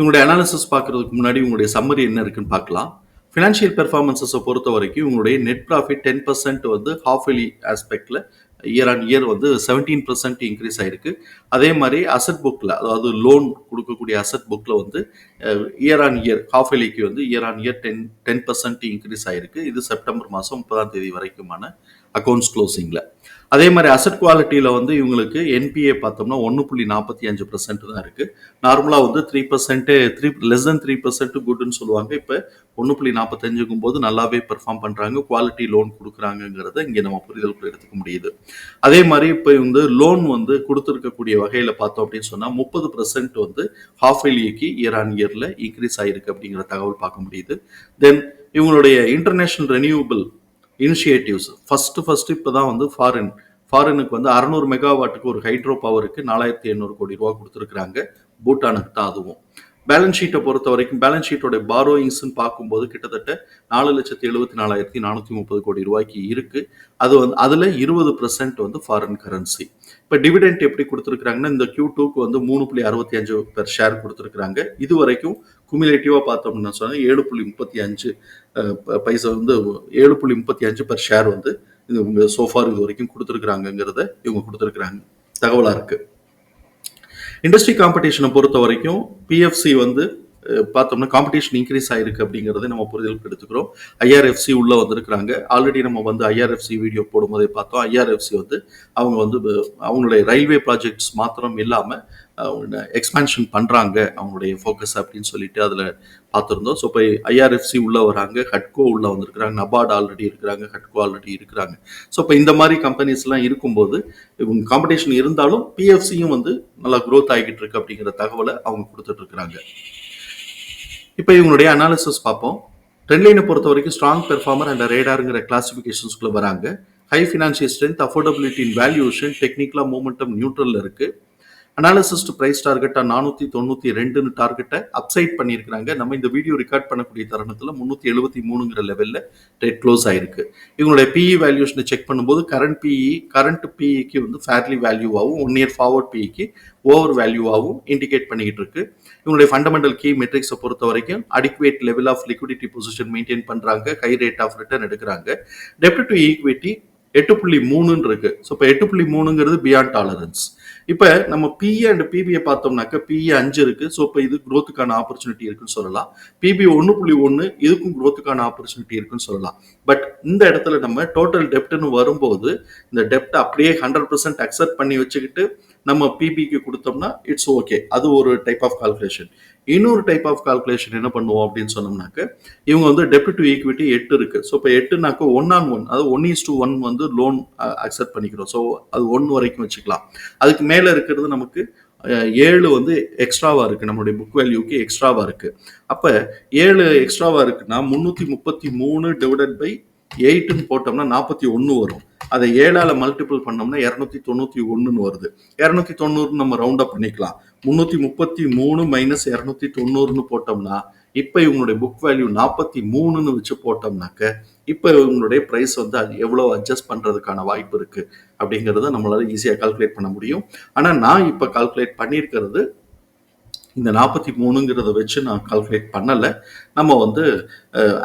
இவங்களுடைய அனாலிசிஸ் பார்க்கறதுக்கு முன்னாடி உங்களுடைய சம்மரி என்ன இருக்குன்னு பார்க்கலாம். ஃபினான்ஷியல் பெர்ஃபார்மன்ஸஸை பொறுத்த வரைக்கும் உங்களுடைய நெட் ப்ராஃபிட் டென் பர்சன்ட் வந்து ஹாஃப் இயர்லி ஆஸ்பெக்டில் இயர் ஆன் இயர் வந்து செவன்டீன் பர்சன்ட் இன்க்ரீஸ் ஆயிருக்கு. அதே மாதிரி அசட் புக்கில் அதாவது லோன் கொடுக்கக்கூடிய அசட் புக்கில் வந்து இயர் ஆன் இயர் ஹாஃப் இயர்லிக்கு வந்து year on year ten ten percent increase ஆயிருக்கு. இது செப்டம்பர் மாதம் முப்பதாம் தேதி வரைக்குமான அக்கௌண்ட்ஸ் க்ளோசிங்கில் அதே மாதிரி அசட் குவாலிட்டியில் வந்து இவங்களுக்கு என்பிஏ பார்த்தோம்னா ஒன்று புள்ளி நாற்பத்தி அஞ்சு பர்சன்ட் தான் இருக்குது நார்மலாக வந்து three percent three less than three percent குட்னு சொல்லுவாங்க. இப்போ ஒன்று புள்ளி நாற்பத்தஞ்சுக்கும் போது நல்லாவே பெர்ஃபார்ம் பண்ணுறாங்க குவாலிட்டி லோன் கொடுக்குறாங்கங்கிறத இங்கே நம்ம புரிதலுக்குள்ள எடுத்துக்க முடியுது. அதே மாதிரி இப்போ வந்து லோன் வந்து கொடுத்துருக்கக்கூடிய வகையில் பார்த்தோம் அப்படின்னு சொன்னால் முப்பது பர்சன்ட் வந்து ஹாஃப் இயர்லிக்கு இயர் ஆன் இயரில் இன்க்ரீஸ் ஆகிருக்கு அப்படிங்கிற தகவல் பார்க்க முடியுது. தென் இவங்களுடைய international renewable initiatives first first இப்போ தான் வந்து ஃபாரின் ஃபாரினுக்கு வந்து அறநூறு மெகாவாட்டுக்கு ஒரு ஹைட்ரோ பவருக்கு நாலாயிரத்தி எண்ணூறு கோடி ரூபா கொடுத்துருக்குறாங்க. பூட்டானுக்கு தான் அதுவும். பேலன்ஸ் ஷீட்டை பொறுத்த வரைக்கும் பேலன்ஸ் ஷீட்டோட பாரோயிங்ஸ்னு பார்க்கும்போது கிட்டத்தட்ட நாலு லட்சத்தி எழுபத்தி நாலாயிரத்தி நானூற்றி முப்பது கோடி ரூபாய்க்கு இருக்குது அது வந்து அதில் இருபது பர்சன்ட் வந்து ஃபாரின் கரன்சி இப்போ டிவிடெண்ட் எப்படி கொடுத்துருக்குறாங்கன்னா இந்த கியூ டூக்கு வந்து மூணு புள்ளி அறுபத்தி அஞ்சு பெர் ஷேர் கொடுத்துருக்குறாங்க. இது வரைக்கும் குமுலேட்டிவாக பார்த்தோம்னா சொன்னால் ஏழு புள்ளி முப்பத்தி அஞ்சு பைசா வந்து ஏழு புள்ளி முப்பத்தி அஞ்சு பெர் ஷேர் வந்து இது இவங்க சோஃபார் இது வரைக்கும் கொடுத்துருக்குறாங்கங்கிறத இவங்க கொடுத்துருக்குறாங்க. தகவலாக இருக்குது இண்டஸ்ட்ரி காம்படிஷனை பொறுத்த வரைக்கும் பிஎஃப்சி வந்து பார்த்தோம்னா காம்படிஷன் இன்க்ரீஸ் ஆயிருக்கு அப்படிங்கிறத நம்ம புரிதலுக்கு எடுத்துக்கிறோம் ஐஆர்எஃப்சி உள்ள வந்திருக்கிறாங்க. ஆல்ரெடி நம்ம வந்து ஐஆர்எஃப்சி வீடியோ போடும்போதே பார்த்தோம். ஐஆர்எஃப்சி வந்து அவங்க வந்து அவங்களுடைய ரயில்வே ப்ராஜெக்ட்ஸ் மாத்திரம் இல்லாமல் எக்ஸ்பேன்ஷன் பண்ணுறாங்க அவங்களுடைய ஃபோக்கஸ் அப்படின்னு சொல்லிட்டு அதில் பார்த்துருந்தோம். ஸோ இப்போ ஐஆர்எஃப்சி உள்ளே வராங்க ஹட்கோ உள்ளே வந்திருக்கிறாங்க நபார்டு ஆல்ரெடி இருக்கிறாங்க ஹட்கோ ஆல்ரெடி இருக்கிறாங்க. ஸோ இப்போ இந்த மாதிரி கம்பெனிஸ்லாம் இருக்கும்போது இவங்க காம்படிஷன் இருந்தாலும் பிஎஃப்சியும் வந்து நல்லா க்ரோத் ஆகிட்டு இருக்கு அப்படிங்கிற தகவலை அவங்க கொடுத்துட்டு இருக்கிறாங்க. இப்போ இவங்களுடைய அனாலிசிஸ் பார்ப்போம். ட்ரெண்ட்லைனை பொறுத்த வரைக்கும் ஸ்ட்ராங் பெர்ஃபார்மர் அண்ட் ரேடாருங்கிற கிளாசிஃபிகேஷன்ஸ்குள்ளே வராங்க. High financial strength affordability in valuation டெக்னிக்கலாக மூமெண்டம் நியூட்ரலில் இருக்குது அனாலிசிஸ்ட் ப்ரைஸ் பிரைஸ் டார்கெட்டாக நானூற்றி தொண்ணூற்றி ரெண்டுன்னு டார்கெட்டை அப்சைட் பண்ணியிருக்கிறாங்க. நம்ம இந்த வீடியோ ரெக்கார்ட் பண்ணக்கூடிய தருணத்தில் முந்நூற்றி எழுபத்தி மூணுங்கிற லெவலில் ரேட் க்ளோஸ் ஆயிருக்கு. இவங்களுடைய பிஇ வேல்யூஷனை செக் பண்ணும்போது கரண்ட் பிஇ கரண்ட் பிஇக்கு வந்து ஃபேர்லி வேல்யூவாகவும் ஒன் இயர் ஃபார்வர்ட் பிஇக்கு ஓவர் வேல்யூவாகவும் இண்டிகேட் பண்ணிக்கிட்டு இருக்கு. இவங்களுடைய ஃபண்டமெண்டல் கீ மெட்ரிக்ஸை பொறுத்த வரைக்கும் adequate level of liquidity position maintain பண்ணுறாங்க ஹை ரேட் ஆஃப் ரிட்டர்ன் எடுக்கிறாங்க. டெப்ட் டு ஈக்விட்டி எட்டு புள்ளி மூணுன்னு இருக்கு. ஸோ இப்போ எட்டு புள்ளி மூணுங்கிறது பியாண்ட் டாலரன்ஸ் இப்போ நம்ம பிஏ அண்ட் பிபிஐ பார்த்தோம்னாக்க பிஏ அஞ்சு இருக்கு. ஸோ இப்போ இது குரோத்துக்கான ஆப்பர்ச்சுனிட்டி இருக்குன்னு சொல்லலாம். பிபி ஒன்று புள்ளி ஒன்று இதுக்கும் குரோத்துக்கான ஆப்பர்ச்சுனிட்டி இருக்குன்னு சொல்லலாம். பட் இந்த இடத்துல நம்ம டோட்டல் டெப்ட்னு வரும்போது இந்த டெப்ட் அப்படியே ஹண்ட்ரட் பர்சன்ட் அக்செப்ட் பண்ணி வச்சுக்கிட்டு நம்ம பிபிக்கு கொடுத்தோம்னா இட்ஸ் ஓகே அது ஒரு டைப் ஆஃப் கால்குலேஷன் இன்னொரு டைப் ஆஃப் கால்குலேஷன் என்ன பண்ணுவோம் அப்படின்னு சொன்னோம்னாக்க இவங்க வந்து டெப்ட் டு ஈக்விட்டி எட்டு இருக்கு. ஸோ இப்போ எட்டுனாக்க ஒன் ஆன் ஒன் அதாவது ஒன் இஸ் டு ஒன் வந்து லோன் அக்செப்ட் பண்ணிக்கிறோம். ஸோ அது ஒன் வரைக்கும் வச்சுக்கலாம். அதுக்கு மேலே இருக்கிறது நமக்கு ஏழு வந்து எக்ஸ்ட்ராவா இருக்கு. நம்மளுடைய புக் வேல்யூக்கு எக்ஸ்ட்ராவா இருக்கு. அப்ப ஏழு எக்ஸ்ட்ராவா இருக்குன்னா முன்னூத்தி முப்பத்தி மூணு டிவைடட் பை எயிட்டுன்னு போட்டோம்னா நாற்பத்தி ஒன்று வரும். அதை ஏழால மல்டிபிள் பண்ணோம்னா இரநூத்தி தொண்ணூத்தி ஒன்றுன்னு வருது. இரநூத்தி தொண்ணூறுன்னு நம்ம ரவுண்ட் அப் பண்ணிக்கலாம். முன்னூத்தி முப்பத்தி மூணு மைனஸ் இரநூத்தி தொண்ணூறுன்னு போட்டோம்னா இப்போ இவங்களுடைய புக் வேல்யூ நாற்பத்தி மூணுன்னு வச்சு போட்டோம்னாக்க இப்போ இவங்களுடைய ப்ரைஸ் வந்து அது எவ்வளோ அட்ஜஸ்ட் பண்ணுறதுக்கான வாய்ப்பு இருக்குது அப்படிங்கிறத நம்மளால ஈஸியாக கால்குலேட் பண்ண முடியும். ஆனால் நான் இப்போ கால்குலேட் பண்ணியிருக்கிறது இந்த நாற்பத்தி மூணுங்கிறத வச்சு நான் கால்குலேட் பண்ணலை. நம்ம வந்து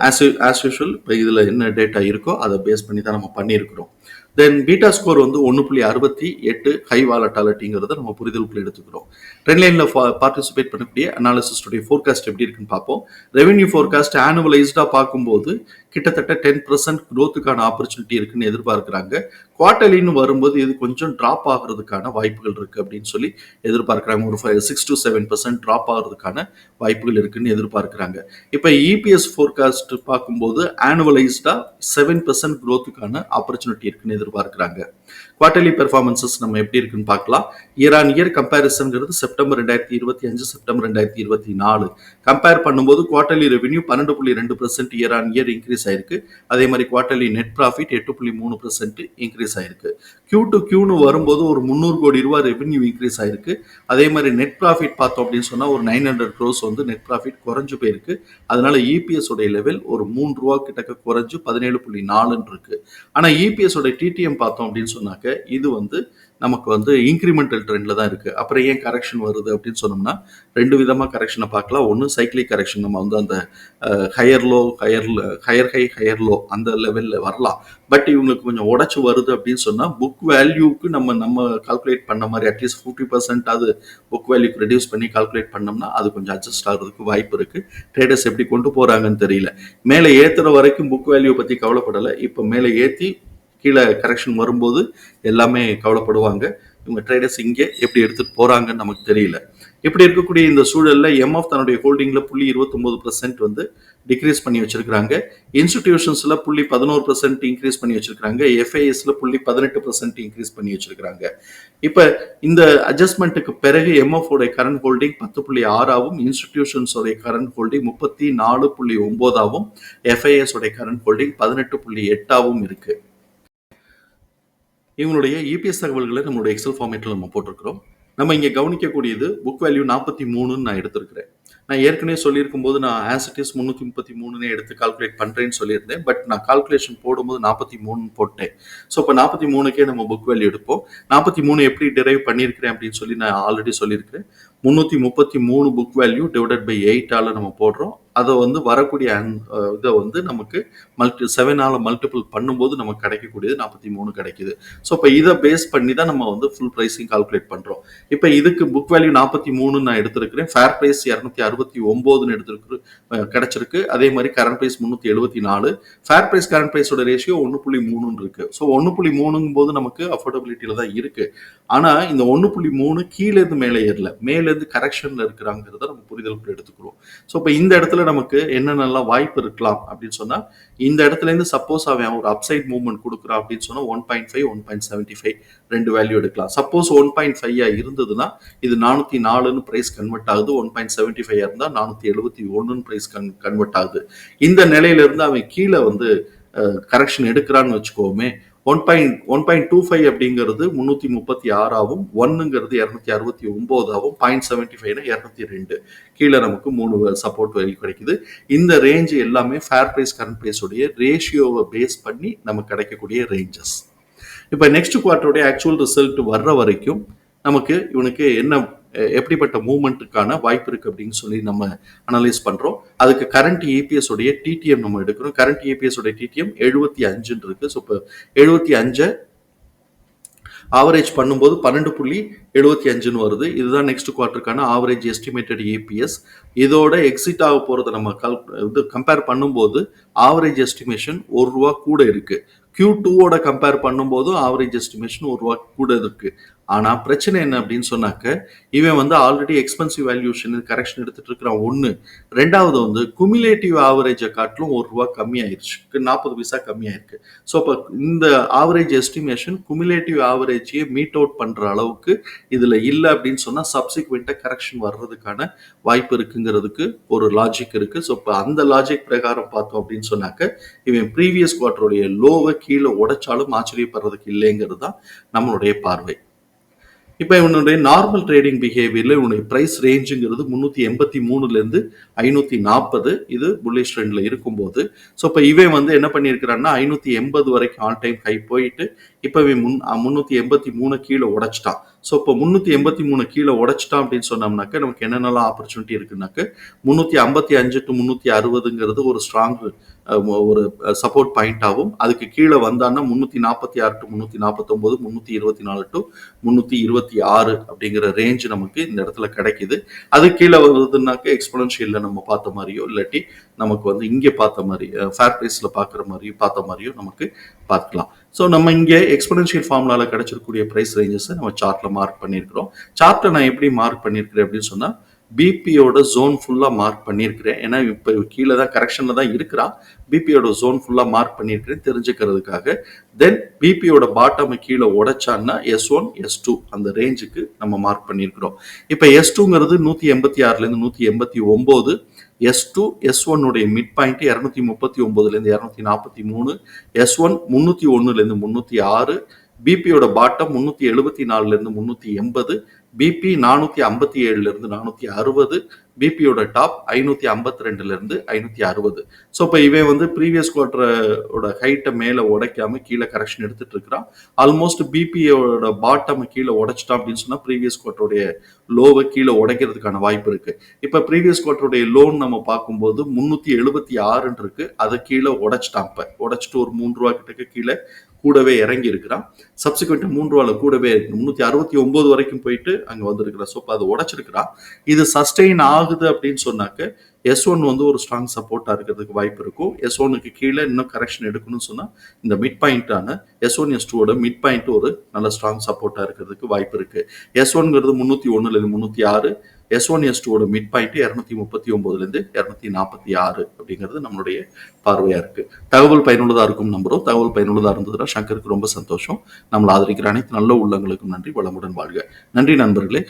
ஆஸ் ஆஸ் யூஷுவல் இப்போ இதில் என்ன டேட்டா இருக்கோ அதை பேஸ் பண்ணி தான் நம்ம பண்ணியிருக்கிறோம். தென் பீட்டா ஸ்கோர் வந்து ஒன்று புள்ளி அறுபத்தி எட்டு ஹை வாலட்டாலிட்டிங்கிறத நம்ம புரிதலுக்குள்ள எடுத்துக்கிறோம். ட்ரெண்ட் லைனில் பார்ட்டிசிபேட் பண்ணக்கூடிய அனாலிசிஸ்டுடைய ஃபோர்காஸ்ட் எப்படி இருக்குன்னு பார்ப்போம். ரெவென்யூ ஃபோர்காஸ்ட் ஆனுவலைஸ்டாக பார்க்கும்போது கிட்டத்தட்ட டென் பர்சன்ட் க்ரோத்துக்கான ஆப்பர்ச்சுனிட்டி இருக்குன்னு எதிர்பார்க்குறாங்க. குவார்டர்லின்னு வரும்போது இது கொஞ்சம் ட்ராப் ஆகிறதுக்கான வாய்ப்புகள் இருக்குது அப்படின்னு சொல்லி எதிர்பார்க்குறாங்க. ஒரு five six to seven percent drop ஆகிறதுக்கான வாய்ப்புகள் இருக்குன்னு எதிர்பார்க்குறாங்க. இப்போ இபிஎஸ் ஃபோர்காஸ்ட் பார்க்கும்போது ஆனுவலைஸ்டாக செவன் பர்சன்ட் க்ரோத்துக்கான ஆப்பர்ச்சுனிட்டி இருக்குன்னு எதிர்பார்க்குறாங்க. குவார்டர்லி பெர்ஃபார்மன்சஸ் நம்ம எப்படி இருக்குன்னு பார்க்கலாம். இயர் ஆன் இயர் கம்பேரிசன்ங்கிறது செப்டம்பர் ரெண்டாயிரத்தி இருபத்தி அஞ்சு செப்டம்பர் ரெண்டாயிரத்தி இருபத்தி நாலு. கம்பேர் பண்ணும்போது குவார்டர்லி ரெவென்யூ பன்னெண்டு புள்ளி ரெண்டு percent year on year increase ஆயிருக்கு. அதே மாதிரி குவார்டர்லி நெட் ப்ராஃபிட் எட்டு புள்ளி மூணு பர்சன்ட் இன்க்ரீஸ் ஆயிருக்கு. கியூ டு கியூன்னு வரும்போது ஒரு முந்நூறு கோடி ரூபாய் ரெவென்யூ இன்க்ரீஸ் ஆயிருக்கு. அதே மாதிரி நெட் ப்ராஃபிட் பார்த்தோம் அப்படின்னு சொன்னால் ஒரு நைன் ஹண்ட்ரட் க்ரோஸ் வந்து நெட் ப்ராஃபிட் குறைஞ்சு போயிருக்கு. அதனால இபிஎஸ் உடைய லெவல் ஒரு மூணு ரூபா கிட்டக்க குறைஞ்சு பதினேழு புள்ளி நாலுன்னு இருக்கு. ஆனால் இபிஎஸ் உடைய டிடிஎம் பார்த்தோம் அப்படின்னு சொன்னாக்க இது வந்து நமக்கு வந்து இன்க்ரிமெண்டல் ட்ரெண்டில் தான் இருக்கு. அப்புறம் ஏன் கரெக்ஷன் வருது அப்படின்னு சொன்னோம்னா ரெண்டு விதமாக கரெக்ஷனை பார்க்கலாம். ஒன்று சைக்கிளிக் கரெக்ஷன் நம்ம வந்து அந்த higher low higher higher high higher low அந்த லெவலில் வரலாம். பட் இவங்களுக்கு கொஞ்சம் உடச்சி வருது அப்படின்னு சொன்னால் புக் வேல்யூக்கு நம்ம நம்ம கால்குலேட் பண்ண மாதிரி அட்லீஸ்ட் ஃபிஃப்டி பர்சன்ட் அது புக் வேல்யூக்கு ரெடியூஸ் பண்ணி கால்குலேட் பண்ணோம்னா அது கொஞ்சம் அட்ஜஸ்ட் ஆகிறதுக்கு வாய்ப்பு இருக்குது ட்ரேடர்ஸ் எப்படி கொண்டு போகிறாங்கன்னு தெரியல. மேலே ஏற்றுற வரைக்கும் புக் வேல்யூ பற்றி கவலைப்படலை. இப்போ மேலே ஏற்றி கீழே கரெக்ஷன் வரும்போது எல்லாமே கவலைப்படுவாங்க. இவங்க ட்ரேடர்ஸ் இங்கே எப்படி எடுத்துட்டு போகிறாங்கன்னு நமக்கு தெரியல. இப்படி இருக்கக்கூடிய இந்த சூழலில் எம்எஃப் தன்னுடைய ஹோல்டிங்கில் புள்ளி இருபத்தொம்போது பர்சன்ட் வந்து டிக்ரீஸ் பண்ணி வச்சிருக்கிறாங்க. இன்ஸ்டிடியூஷன்ஸில் புள்ளி பதினோரு பர்சன்ட் இன்க்ரீஸ் பண்ணி வச்சிருக்கிறாங்க. எஃப்ஐஎஸ்ல புள்ளி பதினெட்டு பர்சன்ட் இன்க்ரீஸ் பண்ணி வச்சிருக்கிறாங்க. இப்போ இந்த அட்ஜஸ்ட்மெண்ட்டுக்கு பிறகு எம்எஃப் உடைய கரண்ட் ஹோல்டிங் பத்து புள்ளி ஆறாவும் இன்ஸ்டிடியூஷன்ஸோடைய கரண்ட் ஹோல்டிங் முப்பத்தி நாலு புள்ளி ஒம்போதாகவும் எஃப்ஐஎஸ் உடைய கரண்ட் ஹோல்டிங் பதினெட்டு புள்ளி எட்டாவும் இருக்குது இவங்களுடைய இபிஎஸ் தகவல்களை நம்மளுடைய எக்ஸல் ஃபார்மேட்டில் நம்ம போட்டிருக்கிறோம். நம்ம இங்கே கவனிக்கக்கூடியது புக் வேல்யூ நாற்பத்தி மூணுன்னு நான் எடுத்திருக்கிறேன். நான் ஏற்கனவே சொல்லியிருக்கும் போது நான் ஆஸ் இட் இஸ் முந்நூற்றி முப்பத்தி மூணுன்னு எடுத்து கால்குலேட் பண்ணுறேன்னு சொல்லியிருந்தேன். பட் நான் கால்குலேஷன் போடும்போது நாற்பத்தி மூணு போட்டேன். ஸோ இப்போ நாற்பத்தி மூணுக்கே நம்ம புக் வேல்யூ எடுப்போம். நாற்பத்தி மூணு எப்படி டிரைவ் பண்ணியிருக்கிறேன் அப்படின்னு சொல்லி நான் ஆல்ரெடி சொல்லியிருக்கிறேன். முந்நூற்றி முப்பத்தி மூணு புக் வேல்யூ டிவைடட் பை எயிட்டால் நம்ம போடுறோம். அதை வந்து வரக்கூடிய இதை வந்து நமக்கு மல்டி செவனால் மல்டிபிள் பண்ணும்போது நமக்கு கிடைக்கக்கூடியது நாற்பத்தி மூணு கிடைக்குது. ஸோ இப்போ இதை பேஸ் பண்ணி தான் நம்ம வந்து ஃபுல் ப்ரைஸிங் கால்குலேட் பண்ணுறோம் இப்போ இதுக்கு புக் வேல்யூ நாற்பத்தி மூணு நான் எடுத்திருக்கிறேன். ஃபேர் ப்ரைஸ் இரநூத்தி அறுபத்தி ஒம்போதுன்னு எடுத்திருக்கு கிடைச்சிருக்கு. அதே மாதிரி கரண்ட் ப்ரைஸ் முந்நூற்றி எழுபத்தி நாலு. ஃபேர் ப்ரைஸ் கரண்ட் ப்ரைஸோட ரேஷியோ ஒன்று புள்ளி மூணுன்னு இருக்குது ஸோ ஒன்று புள்ளி மூணுங்கும் போது நமக்கு அஃபோர்டபிலிட்டியில் தான் இருக்குது ஆனால் இந்த ஒன்று புள்ளி மூணு கீழேருந்து மேலே ஏறல. மேலேருந்து கரெக்ஷனில் இருக்கிறாங்கிறத நம்ம புரிதல் எடுத்துக்கிறோம். ஸோ இப்போ இந்த இடத்துல நமக்கு என்னென்னலாம் வாய்ப்பு இருக்கலாம் அப்படின்னு சொன்னா இந்த இடத்துல இருந்து சப்போஸ் அவன் ஒரு அப்சைட் மூவ்மெண்ட் கொடுக்குறான் அப்படின்னு சொன்னா one point five one point seventy five ரெண்டு வேல்யூ எடுக்கலாம். சப்போஸ் ஒன் பாயிண்ட் ஃபைவ் இருந்ததுன்னா இது நானூத்தி நாலுன்னு பிரைஸ் கன்வெர்ட் ஆகுது ஒன் பாயிண்ட் செவன்டி ஃபைவ் இருந்தா நானூத்தி எழுபத்தி ஒன்றுன்னு பிரைஸ் கன் கன்வெர்ட் ஆகுது. இந்த நிலையில இருந்து அவன் கீழே வந்து கரெக்ஷன் எடுக்கிறான்னு வச்சுக்கோமே one point one point two five அப்படிங்கிறது முந்நூற்றி முப்பத்தி ஆறாவும் ஒன்னுங்கிறது இரநூத்தி அறுபத்தி ஒம்போதாவும் பாயிண்ட் செவன்ட்டி ஃபைவ்னா இரநூத்தி ரெண்டு. கீழே நமக்கு மூணு சப்போர்ட் வேல்யூ கிடைக்குது. இந்த ரேஞ்ச் எல்லாமே ஃபேர் ப்ரைஸ் கரண்ட் ப்ரைஸுடைய ரேஷியோவை பேஸ் பண்ணி நமக்கு கிடைக்கக்கூடிய ரேஞ்சஸ் இப்போ நெக்ஸ்ட் குவார்ட்டருடைய ஆக்சுவல் ரிசல்ட் வர்ற வரைக்கும் நமக்கு இவனுக்கு என்ன எப்படிப்பட்ட மூவ்மெண்ட்டுக்கான வாய்ப்பு இருக்கு அப்படின்னு சொல்லி நம்ம அனலைஸ் பண்றோம். அதுக்கு கரண்ட் ஏபிஎஸ் உடைய டிடிஎம் நம்ம எடுக்கிறோம். கரண்ட் ஏபிஎஸ் உடைய டிடிஎம் எழுபத்தி அஞ்சுன்னு இருக்கு. ஸோ இப்போ எழுபத்தி அஞ்சை ஆவரேஜ் பண்ணும்போது பன்னெண்டு புள்ளி எழுபத்தி அஞ்சுன்னு வருது. இதுதான் நெக்ஸ்ட் குவார்ட்டருக்கான ஆவரேஜ் எஸ்டிமேட்டட் ஏபிஎஸ் இதோட எக்ஸிட் ஆக போகிறத நம்ம கல் இது கம்பேர் பண்ணும்போது ஆவரேஜ் எஸ்டிமேஷன் ஒரு ரூபா கூட இருக்கு. கியூ டூவோட கம்பேர் பண்ணும்போதும் ஆவரேஜ் எஸ்டிமேஷன் ஒரு ரூபா கூட இருக்கு. ஆனால் பிரச்சனை என்ன அப்படின்னு சொன்னாக்க இவன் வந்து ஆல்ரெடி எக்ஸ்பென்சிவ் வேல்யூஷன் கரெக்ஷன் எடுத்துட்டு இருக்கிறான். ஒன்று ரெண்டாவது வந்து குமிலேட்டிவ் ஆவரேஜை காட்டிலும் ஒரு ரூபா கம்மியாயிருச்சு. நாற்பது பைசா கம்மியாயிருக்கு. ஸோ இப்போ இந்த ஆவரேஜ் எஸ்டிமேஷன் குமுலேட்டிவ் ஆவரேஜையே மீட் அவுட் பண்ணுற அளவுக்கு இதில் இல்லை அப்படின்னு சொன்னால் சப்சிக்வெண்ட்டாக கரெக்ஷன் வர்றதுக்கான வாய்ப்பு இருக்குங்கிறதுக்கு ஒரு லாஜிக் இருக்குது ஸோ இப்போ அந்த லாஜிக் பிரகாரம் பார்த்தோம் அப்படின்னு சொன்னாக்க இவன் ப்ரீவியஸ் குவார்டருடைய லோவை கீழே உடைச்சாலும் ஆச்சரியப்படுறதுக்கு இல்லைங்கிறது தான் நம்மளுடைய பார்வை. இப்போ இவனுடைய நார்மல் ட்ரேடிங் பிஹேவியர்ல இவனுடைய ப்ரைஸ் ரேஞ்சுங்கிறது முந்நூற்றி எண்பத்தி மூணுலேருந்து ஐநூற்றி நாற்பது. இது புல்லிஷ் ட்ரெண்டில் இருக்கும்போது. ஸோ இப்போ இவன் வந்து என்ன பண்ணியிருக்கிறான்னா ஐநூற்றி எண்பது வரைக்கும் ஆல் டைம் ஹை போயிட்டு இப்போ இவன் முன் முந்நூற்றி எண்பத்தி மூணு கீழே உடைச்சிட்டான். ஸோ இப்போ முந்நூற்றி எண்பத்தி மூணு கீழே உடைச்சிட்டான் அப்படின்னு சொன்னோம்னாக்க நமக்கு என்னென்னலாம் ஆப்பர்ச்சுனிட்டி இருக்குனாக்க முந்நூற்றி ஐம்பத்தி அஞ்சு டு முந்நூற்றி அறுபதுங்கிறது ஒரு ஸ்ட்ராங் ஒரு சப்போர்ட் பாயிண்ட் ஆகும். அதுக்கு கீழே வந்தான்னா முந்நூற்றி நாற்பத்தி ஆறு டு முந்நூற்றி நாற்பத்தொம்போது முந்நூற்றி இருபத்தி நாலு டு முந்நூற்றி இருபத்தி ஆறு அப்படிங்கிற ரேஞ்ச் நமக்கு இந்த இடத்துல கிடைக்குது. அது கீழே வருதுனாக்க எக்ஸ்போனன்ஷியலில் நம்ம பார்த்த மாதிரியோ இல்லாட்டி நமக்கு வந்து இங்கே பார்த்த மாதிரி ஃபேர் ப்ரைஸில் பார்க்குற மாதிரியோ பார்த்த மாதிரியோ நமக்கு பார்க்கலாம். ஸோ நம்ம இங்கே எக்ஸ்போனன்ஷியல் ஃபார்முலாவில் கிடைச்சிருக்கக்கூடிய ப்ரைஸ் ரேஞ்சஸை நம்ம சார்ட்டில் மார்க் பண்ணியிருக்கிறோம். சார்ட்டில் நான் எப்படி மார்க் பண்ணியிருக்கிறேன் அப்படின்னு சொன்னால் பிபியோட ஜோன் ஃபுல்லாக மார்க் பண்ணியிருக்கிறேன். ஏன்னா இப்போ கீழே தான் கரெக்ஷனில் தான் இருக்கிறான் பிபியோட ஜோன் ஃபுல்லாக மார்க் பண்ணியிருக்கிறேன் தெரிஞ்சுக்கிறதுக்காக. தென் பிபியோட பாட்டம் கீழே உடைச்சான்னா எஸ் ஒன் எஸ் டூ அந்த ரேஞ்சுக்கு நம்ம மார்க் பண்ணியிருக்கிறோம். இப்போ எஸ் டூங்கிறது நூற்றி எண்பத்தி ஆறுலேருந்து நூற்றி எண்பத்தி ஒம்பது எஸ் டூ எஸ் ஒன்னுடைய மிட் பாயிண்ட் இரநூத்தி முப்பத்தி ஒன்பதுலேருந்து இரநூத்தி நாற்பத்தி மூணு எஸ் ஒன் முந்நூற்றி ஒன்றுலேருந்து முந்நூற்றி ஆறு பிபியோட பாட்டம் முந்நூற்றி எழுபத்தி நாலுலேருந்து முந்நூற்றி எண்பது பிபி நானூற்றி ஐம்பத்தி ஏழுலேருந்து நானூற்றி அறுபது பிபியோட டாப் ஐநூற்றி ஐம்பத்தி ரெண்டுலேருந்து ஐநூற்றி அறுபது. ஸோ இப்போ இவன் வந்து ப்ரீவியஸ் குவார்டரோட ஹைட்டை மேலே உடைக்காம கீழே கரெக்ஷன் எடுத்துட்டு இருக்கிறான். ஆல்மோஸ்ட் பிபியோட பாட்டம் கீழே உடைச்சிட்டான் அப்படின்னு சொன்னால் ப்ரீவியஸ் குவார்டருடைய லோவை கீழே உடைக்கிறதுக்கான வாய்ப்பு இருக்கு. இப்போ ப்ரீவியஸ் குவார்டருடைய லோன் நம்ம பார்க்கும்போது முந்நூற்றி எழுபத்தி ஆறுன்னு இருக்கு. அதை கீழே உடைச்சிட்டான் இப்போ. உடைச்சிட்டு ஒரு மூன்று ரூபா கிட்டக்கு கீழே கூடவே இறங்கி இருக்கிறான் சப்சிக்வெண்ட் மூன்று ரூபால கூடவே முந்நூற்றி அறுபத்தி ஒன்பது வரைக்கும் போயிட்டு அங்கே வந்திருக்கிறான் ஸோ இப்போ அதை உடைச்சிருக்கிறான். இது சஸ்டெயின் ஆகுது அப்படின்னு சொன்னாக்க எஸ் ஒன் வந்து ஒரு ஸ்ட்ராங் சப்போர்ட்டாக இருக்கிறதுக்கு வாய்ப்பு இருக்கும். எஸ் ஒனுக்கு கீழே இன்னும் கரெக்ஷன் எடுக்கணும்னு சொன்னால் இந்த மிட் பாயிண்டான எஸ் ஒன் எஸ் டூவோட மிட் பாயிண்ட் ஒரு நல்ல ஸ்ட்ராங் சப்போர்ட்டாக இருக்கிறதுக்கு வாய்ப்பு இருக்கு. எஸ் ஒன்ங்கிறது முந்நூற்றி ஒன்றுலேருந்து முந்நூற்றி ஆறு எஸ் ஒன் எஸ் டூவோட மிட் பாயிண்ட் இரநூத்தி முப்பத்தி ஒன்பதுலேருந்து இரநூத்தி நாற்பத்தி ஆறு அப்படிங்கிறது நம்மளுடைய பார்வையாக இருக்கு. தகவல் பயனுள்ளதாக இருக்கும் நம்புகிறோம் தகவல் பயனுள்ளதாக இருந்ததுன்னா சங்கருக்கு ரொம்ப சந்தோஷம். நம்மளை ஆதரிக்கிற அனைத்து நல்ல உள்ளங்களுக்கும் நன்றி. வளமுடன் வாழ்க. நன்றி நண்பர்களே.